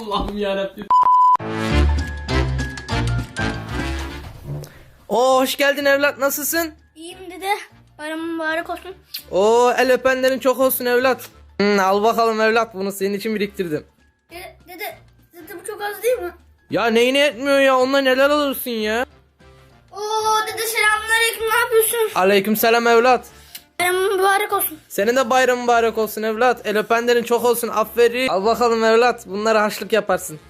Allah'ım yarabbim. Oo hoş geldin evlat nasılsın? İyiyim dede. Bayramın mübarek olsun. Oo el öpenlerin çok olsun evlat. Hmm, al bakalım evlat bunu senin için biriktirdim. Dede, dede, dede bu çok az değil mi? Ya neyine etmiyor ya onunla neler alırsın ya? Oo dede selamünaleyküm ne yapıyorsun? Aleyküm selam evlat. Mübarek olsun. Senin de bayram mübarek olsun evlat. El öpenlerin çok olsun aferin. Al bakalım evlat bunları haşlık yaparsın.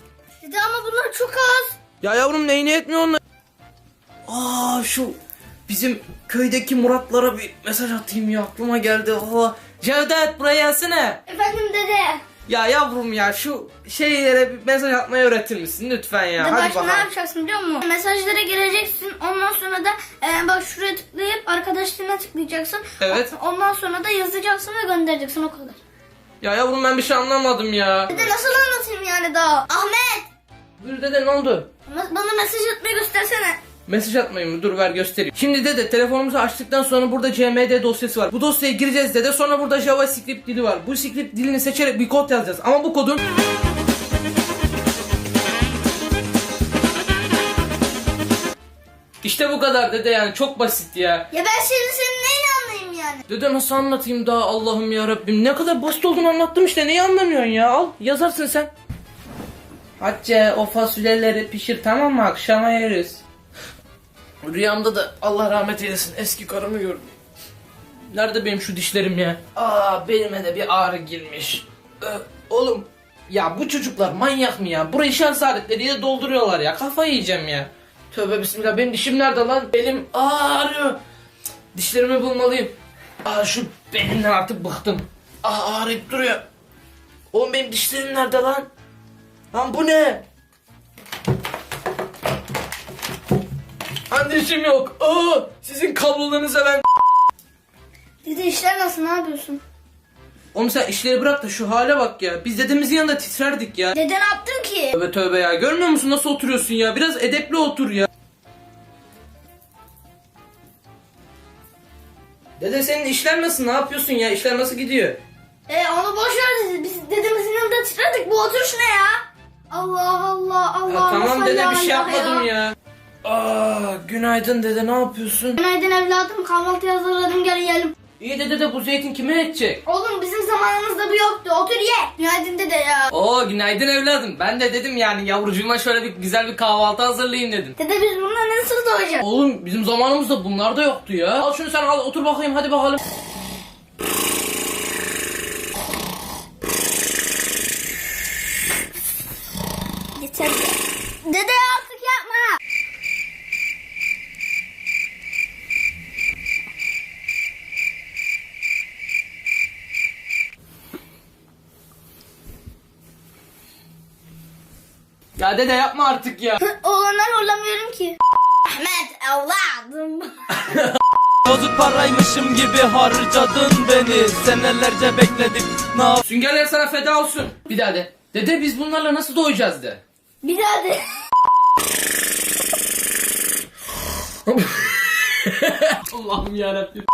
Dede ama bunlar çok az. Ya yavrum neyine etmiyor onlar? Aa şu bizim köydeki Muratlara bir mesaj atayım ya aklıma geldi. Aa, Cevdet buraya gelsene. Efendim dede. Ya yavrum ya şu şeylere bir mesaj atmayı öğretir misin lütfen ya? Dede Hadi başka ne bakalım. yapacaksın biliyor musun? Mesajlara gireceksin. Ondan sonra da e, bak şuraya tıklayıp arkadaşlarına tıklayacaksın. Evet. Ondan sonra da yazacaksın ve göndereceksin o kadar. Ya yavrum ben bir şey anlamadım ya. Dede nasıl anlatayım yani daha? Ahmet. Buyur dede ne oldu? Bana mesaj atmayı göstersene. Mesaj atmayayım mı? Dur ver göstereyim. Şimdi dede telefonumuzu açtıktan sonra burada CMD dosyası var. Bu dosyaya gireceğiz dede. Sonra burada JavaScript dili var. Bu script dilini seçerek bir kod yazacağız. Ama bu kodun İşte bu kadar dede yani çok basit ya. Ya ben şimdi senin neyini anlayayım yani? Dede nasıl anlatayım daha Allah'ım ya Rabbim. Ne kadar basit olduğunu anlattım işte. Neyi anlamıyorsun ya? Al yazarsın sen. Hatice o fasulyeleri pişir tamam mı? Akşama yeriz. Rüyamda da Allah rahmet eylesin eski karımı gördüm. Nerede benim şu dişlerim ya? Aa belime de bir ağrı girmiş. Ee, oğlum ya bu çocuklar manyak mı ya? Burayı şans aletleriyle dolduruyorlar ya. Kafayı yiyeceğim ya. Tövbe bismillah benim dişim nerede lan? Belim ağrıyor. Dişlerimi bulmalıyım. Aa şu benimden artık bıktım. Aa ağrıyıp duruyor. Oğlum benim dişlerim nerede lan? Lan bu ne? Lan dişim yok. Aa sizin kablolarınıza ben... Dede işler nasıl ne yapıyorsun? Oğlum sen işleri bırak da şu hale bak ya. Biz dedemizin yanında titrerdik ya. Dede ne yaptın ki? Tövbe tövbe ya. Görmüyor musun nasıl oturuyorsun ya? Biraz edepli otur ya. Dede senin işler nasıl? Ne yapıyorsun ya? İşler nasıl gidiyor? E onu boş ver dedi. Biz dedemizin yanında titredik. Bu otur şuna ya. Allah Allah Allah. Ya tamam dede bir şey yapmadım ya. Aa günaydın dede ne yapıyorsun? Günaydın evladım. Kahvaltı hazırladım gel yiyelim. İyi dede de bu zeytin kime edecek? Oğlum bizim zamanımızda bu yoktu. Otur ye. Günaydın dede ya. Oo günaydın evladım. Ben de dedim yani yavrucuğuma şöyle bir güzel bir kahvaltı hazırlayayım dedim. Dede biz bununla nasıl doyacağız? Oğlum bizim zamanımızda bunlar da yoktu ya. Al şunu sen al otur bakayım hadi bakalım. Yeter ya. Dede artık yapma. Ya dede yapma artık ya. Oğlanlar horlamıyorum ki. Ahmet evladım. Bozuk paraymışım gibi harcadın beni Senelerce bekledik ne yap- Süngerler sana feda olsun. Bir daha de. Dede biz bunlarla nasıl doyacağız de. Bir daha de. Allah'ım yarabbim.